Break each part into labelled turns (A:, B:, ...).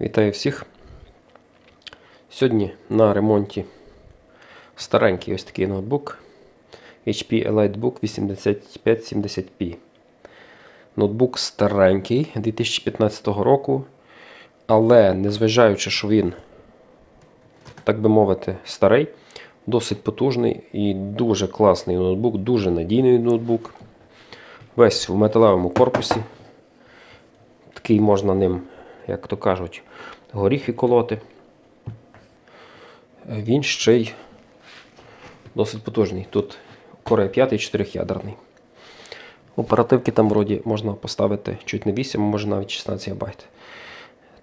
A: Вітаю всіх. Сьогодні на ремонті старенький ось такий ноутбук HP EliteBook 8570p. Ноутбук старенький 2015 року, але незважаючи, що він, так би мовити, старий, досить потужний і дуже класний ноутбук, дуже надійний ноутбук. Весь в металевому корпусі. Такий можна ним, як то кажуть, горіхи колоти. Він ще й досить потужний. Тут Core 5 4-ядерний. Оперативки там вроді можна поставити чуть не 8, а може навіть 16 ГБ.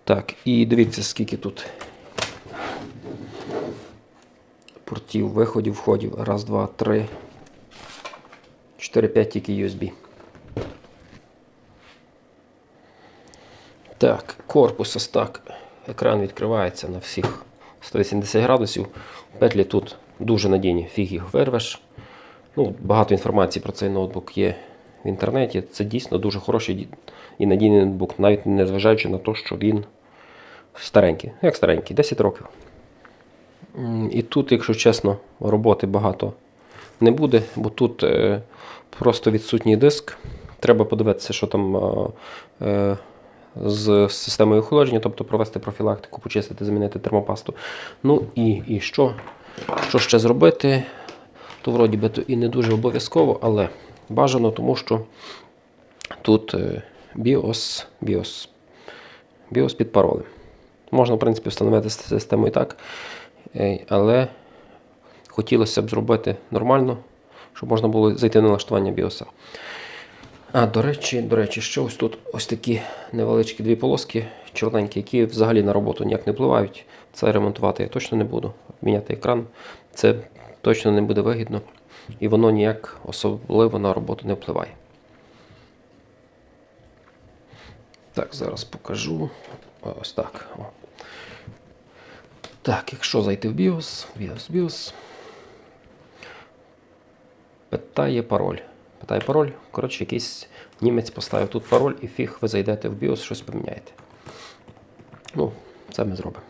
A: Так, і дивіться, скільки тут портів, виходів, входів. Раз, два, три, 4, 5 тільки USB. Так, корпус ось так. Екран відкривається на всіх 180 градусів. Петлі тут дуже надійні, фіг їх вирвеш. Ну, багато інформації про цей ноутбук є в інтернеті. Це дійсно дуже хороший і надійний ноутбук, навіть не зважаючи на те, що він старенький. Як старенький, 10 років. І тут, якщо чесно, роботи багато не буде, бо тут е, просто відсутній диск. Треба подивитися, що там е, е, з системою охолодження, тобто провести профілактику, почистити, замінити термопасту. Ну і, і що? Що ще зробити? То вроді би то і не дуже обов'язково, але бажано, тому що тут е, BIOS, BIOS, BIOS під паролем. Можна, в принципі, встановити систему і так, е, але хотілося б зробити нормально, щоб можна було зайти на налаштування BIOS. А, до речі, до речі, ще ось тут ось такі невеличкі дві полоски чорненькі, які взагалі на роботу ніяк не впливають. Це ремонтувати я точно не буду. Міняти екран. Це точно не буде вигідно. І воно ніяк особливо на роботу не впливає. Так, зараз покажу. Ось так. О. Так, якщо зайти в BIOS, BIOS, BIOS. Питає пароль. Питає пароль. Коротше, якийсь німець поставив тут пароль, і фіг ви зайдете в BIOS, щось поміняєте. Ну, це ми зробимо.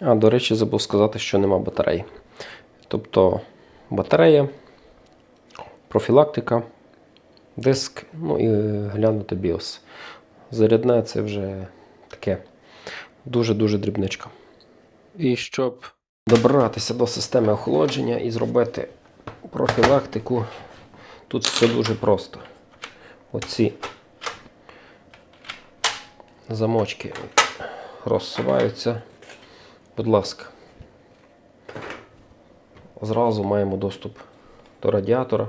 A: А, до речі, забув сказати, що нема батареї. Тобто батарея, профілактика, диск, ну і глянути BIOS. Зарядне це вже таке дуже-дуже дрібничка. І щоб добратися до системи охолодження і зробити профілактику, тут все дуже просто. Оці замочки розсуваються. Будь ласка. Зразу маємо доступ до радіатора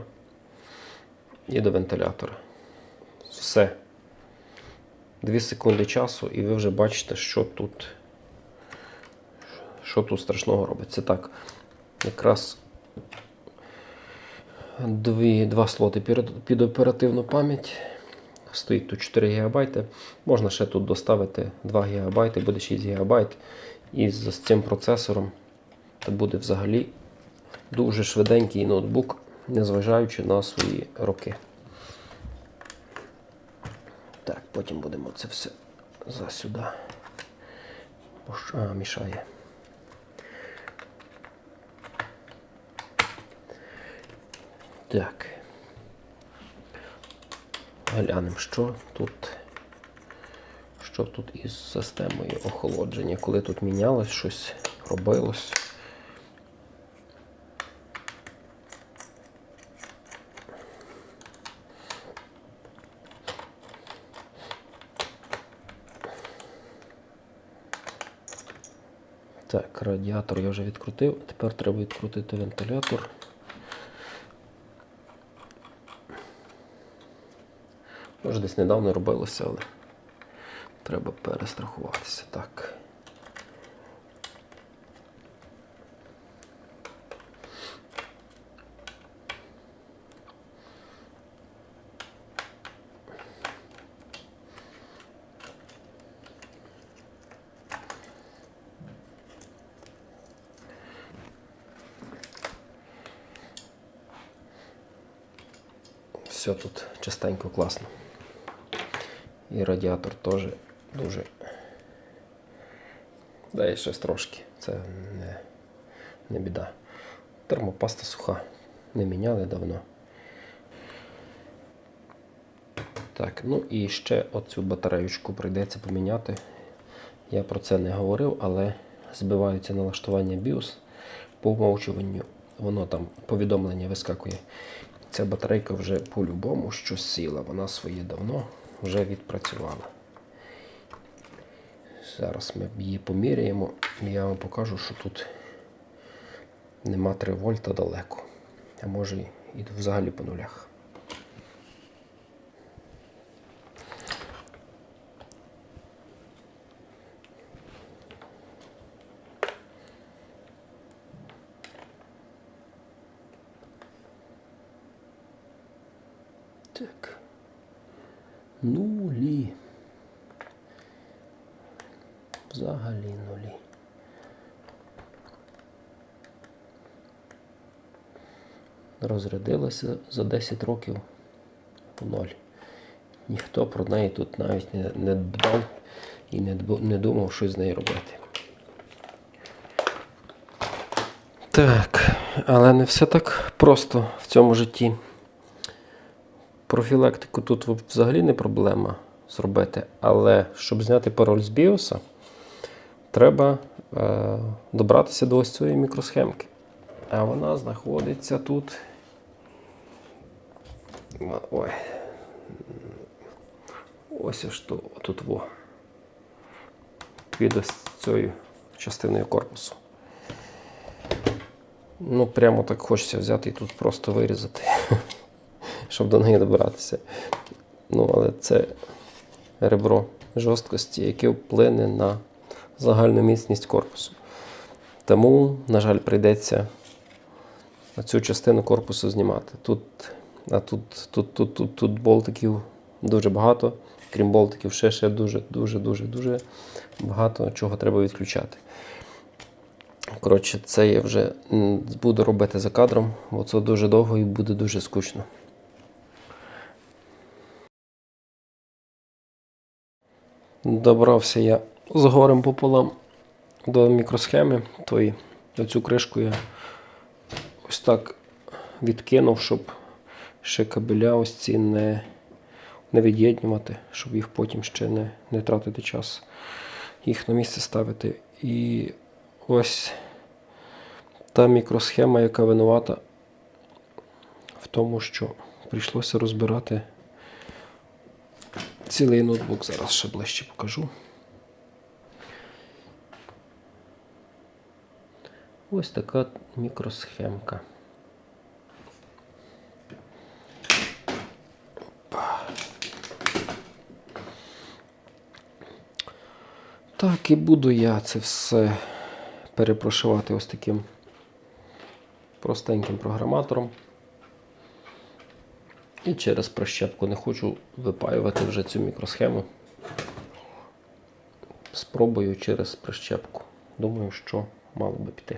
A: і до вентилятора. Все. Дві секунди часу, і ви вже бачите, що тут, що тут страшного робиться. Так, якраз дві, два слоти під, оперативну пам'ять. Стоїть тут 4 ГБ. Можна ще тут доставити 2 ГБ, буде 6 ГБ. І з цим процесором це буде взагалі дуже швиденький ноутбук, незважаючи на свої роки. Так, потім будемо це все за сюди. А, мішає. Так. Глянемо, що тут. Що тут із системою охолодження, коли тут мінялось щось, робилось. Так, радіатор я вже відкрутив, тепер треба відкрутити вентилятор. Може, десь недавно робилося, але треба перестрахуватися. Так. Все тут чистенько, класно. І радіатор теж дуже Да, і щось трошки. Це не, не біда. Термопаста суха. Не міняли давно. Так, ну і ще оцю батареючку прийдеться поміняти. Я про це не говорив, але збиваються налаштування BIOS по вмовчуванню. Воно там повідомлення вискакує. Ця батарейка вже по-любому щось сіла. Вона своє давно вже відпрацювала. Зараз ми її поміряємо і я вам покажу, що тут нема 3 вольта далеко. А може і взагалі по нулях. Так. Нулі. Взагалі нулі. Розрядилася за 10 років в ноль. Ніхто про неї тут навіть не, не дбав і не, дб- не думав, що з нею робити. Так, але не все так просто в цьому житті. Профілактику тут взагалі не проблема зробити, але щоб зняти пароль з біоса, треба е, добратися до ось цієї мікросхемки. А вона знаходиться тут. Ой. Ось аж тут во. Під ось цією частиною корпусу. Ну, прямо так хочеться взяти і тут просто вирізати, щоб до неї добратися. Ну, але це ребро жорсткості, яке вплине на загальну міцність корпусу. Тому, на жаль, прийдеться цю частину корпусу знімати. Тут, а тут, тут, тут, тут, тут болтиків дуже багато. Крім болтиків, ще, ще дуже, дуже, дуже, дуже багато чого треба відключати. Коротше, це я вже буду робити за кадром, бо це дуже довго і буде дуже скучно. Добрався я з горем пополам до мікросхеми. Тої. Оцю кришку я ось так відкинув, щоб ще кабеля ось ці не, не від'єднювати, щоб їх потім ще не, не тратити час, їх на місце ставити. І ось та мікросхема, яка винувата в тому, що прийшлося розбирати цілий ноутбук. Зараз ще ближче покажу. Ось така мікросхемка. Так, і буду я це все перепрошивати ось таким простеньким програматором. І через прищепку не хочу випаювати вже цю мікросхему. Спробую через прищепку. Думаю, що мало би піти.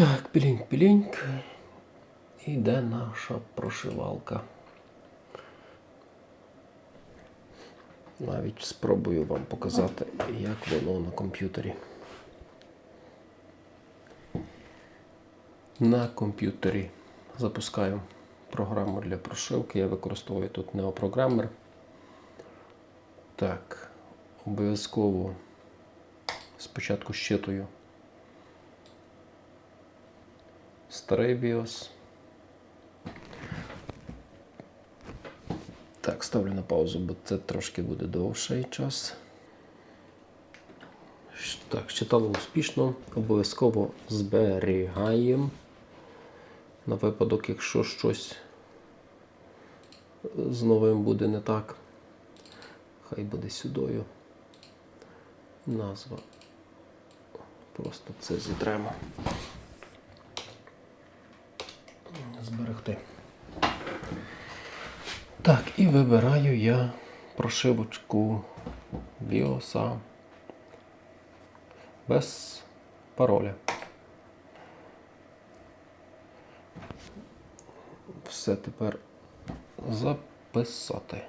A: Так, пілінь-піліньк. Іде наша прошивалка. Навіть спробую вам показати, як воно на комп'ютері. На комп'ютері запускаю програму для прошивки. Я використовую тут неопрограмер. Так, обов'язково спочатку щитую старий BIOS. Так, ставлю на паузу, бо це трошки буде довший час. Так, читало успішно. Обов'язково зберігаємо. На випадок, якщо щось з новим буде не так. Хай буде сюдою. Назва. Просто це зітремо. Зберегти. Так, і вибираю я прошивочку BIOS без пароля. Все тепер записати.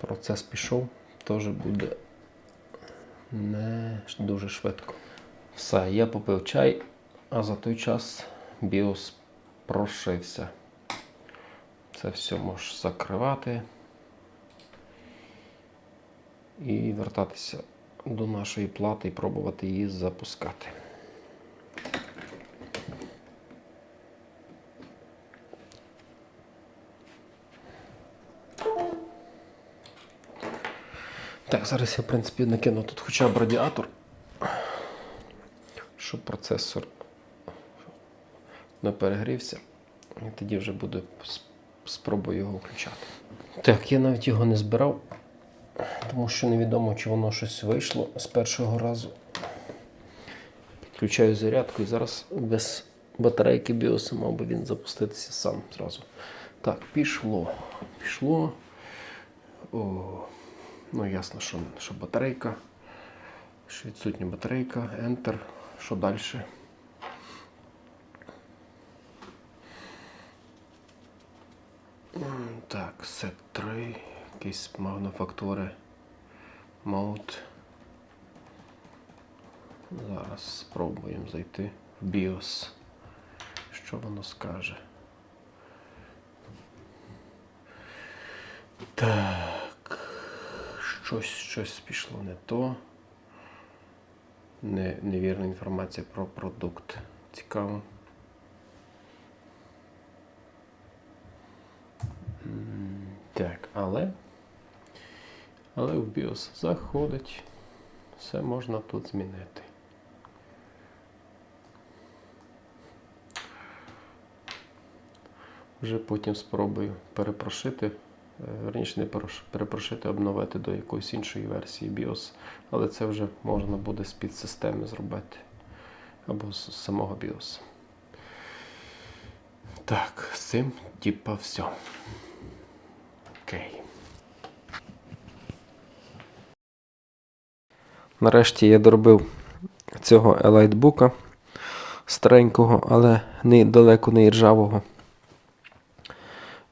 A: Процес пішов, теж буде не дуже швидко. Все, я попив чай, а за той час BIOS прошився. Це все можеш закривати і вертатися до нашої плати і пробувати її запускати. Так, зараз я, в принципі, накину тут хоча б радіатор, щоб процесор не перегрівся. І тоді вже буду с- спробую його включати. Так, я навіть його не збирав, тому що невідомо, чи воно щось вийшло з першого разу. Підключаю зарядку і зараз без батарейки біоса мав би він запуститися сам зразу. Так, пішло. Пішло. О, ну ясно, що, що батарейка. Що відсутня батарейка, Enter. Що далі? Так, set 3, якісь мануфактури. Mode. Зараз спробуємо зайти в BIOS. Що воно скаже? Так. Щось, щось пішло не то. Не, невірна інформація про продукт. Цікаво. Так, але. Але в BIOS заходить. Все можна тут змінити. Вже потім спробую перепрошити. Е, Верніше не перепрошити, обновити до якоїсь іншої версії BIOS. Але це вже можна буде з підсистеми зробити. Або з самого BIOS. Так, з цим типа все. Окей. Нарешті я доробив цього елайтбука старенького, але не, далеко не іржавого.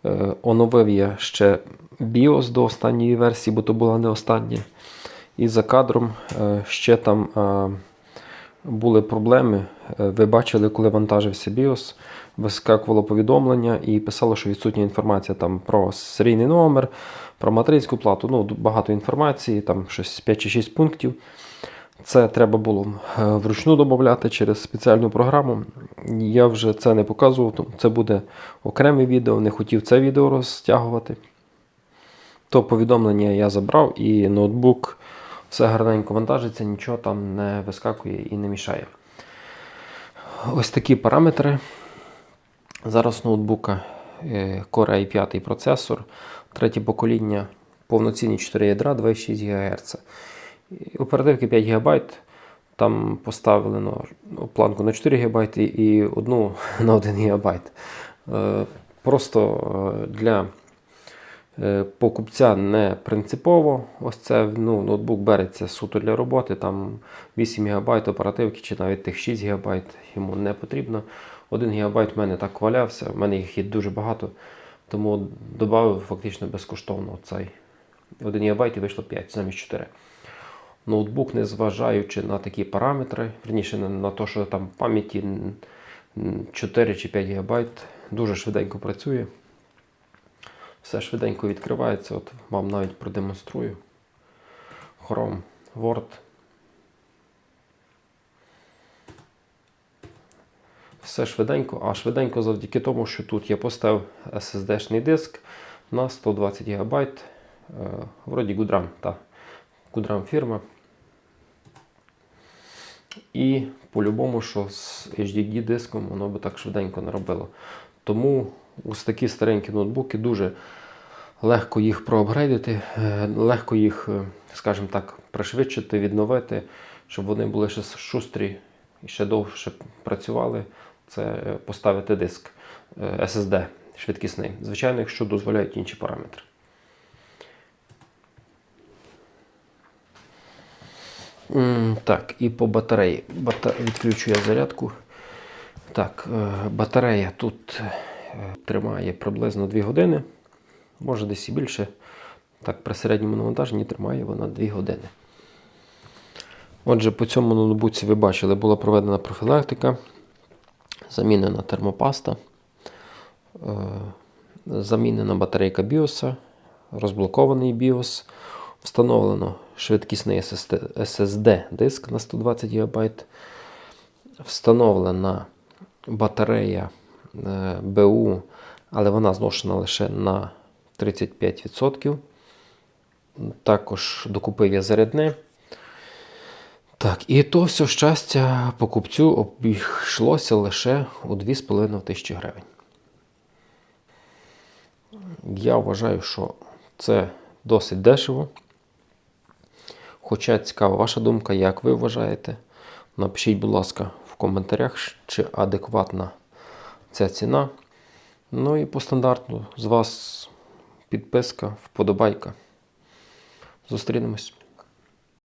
A: Е, оновив я ще BIOS до останньої версії, бо то була не остання. І за кадром е, ще там е, були проблеми. Ви бачили, коли вантажився BIOS, вискакувало повідомлення і писало, що відсутня інформація там про серійний номер, про материнську плату. Ну, багато інформації, там щось 5 чи 6 пунктів. Це треба було е, вручну додати через спеціальну програму. Я вже це не показував, тому це буде окреме відео, не хотів це відео розтягувати. То повідомлення я забрав і ноутбук все гарненько вантажиться, нічого там не вискакує і не мішає. Ось такі параметри. Зараз ноутбука е, Core i5 процесор, третє покоління, повноцінні 4 ядра, 2,6 ГГц. Оперативки 5 ГБ. Там поставили ну, планку на 4 ГБ і одну на 1 ГБ. Е, Просто е, для е, покупця не принципово. Ось це ну, ноутбук береться суто для роботи. Там 8 ГБ оперативки чи навіть тих 6 ГБ йому не потрібно. 1 ГБ в мене так валявся, в мене їх є дуже багато, тому додав фактично безкоштовно цей 1 ГБ і вийшло 5 замість 4 ноутбук, незважаючи на такі параметри, верніше на, те, що там пам'яті м, м, 4 чи 5 ГБ, дуже швиденько працює. Все швиденько відкривається. От вам навіть продемонструю. Chrome, Word. Все швиденько, а швиденько завдяки тому, що тут я поставив SSD-шний диск на 120 ГБ. Е, вроді Gudram, та. Gudram фірма. І по-любому, що з HDD диском воно би так швиденько не робило. Тому ось такі старенькі ноутбуки дуже легко їх проапгрейдити, е, легко їх, е, скажімо так, пришвидшити, відновити, щоб вони були ще шустрі і ще довше працювали. Це поставити диск е, SSD швидкісний. Звичайно, якщо дозволяють інші параметри. Так, і по батареї. Бата... Відключу я зарядку. Так, е, батарея тут е, тримає приблизно 2 години, може десь і більше. Так, при середньому навантаженні тримає вона 2 години. Отже, по цьому ноутбуці ви бачили, була проведена профілактика, замінена термопаста, е, замінена батарейка BIOS, розблокований BIOS, встановлено швидкісний SSD диск на 120 ГБ, встановлена батарея е, БУ, але вона зношена лише на 35%. Також докупив я зарядне. Так, і то все щастя покупцю обійшлося лише у 2,5 тисячі гривень. Я вважаю, що це досить дешево. Хоча цікава ваша думка, як ви вважаєте. Напишіть, будь ласка, в коментарях, чи адекватна ця ціна. Ну і по стандарту з вас підписка, вподобайка. Зустрінемось.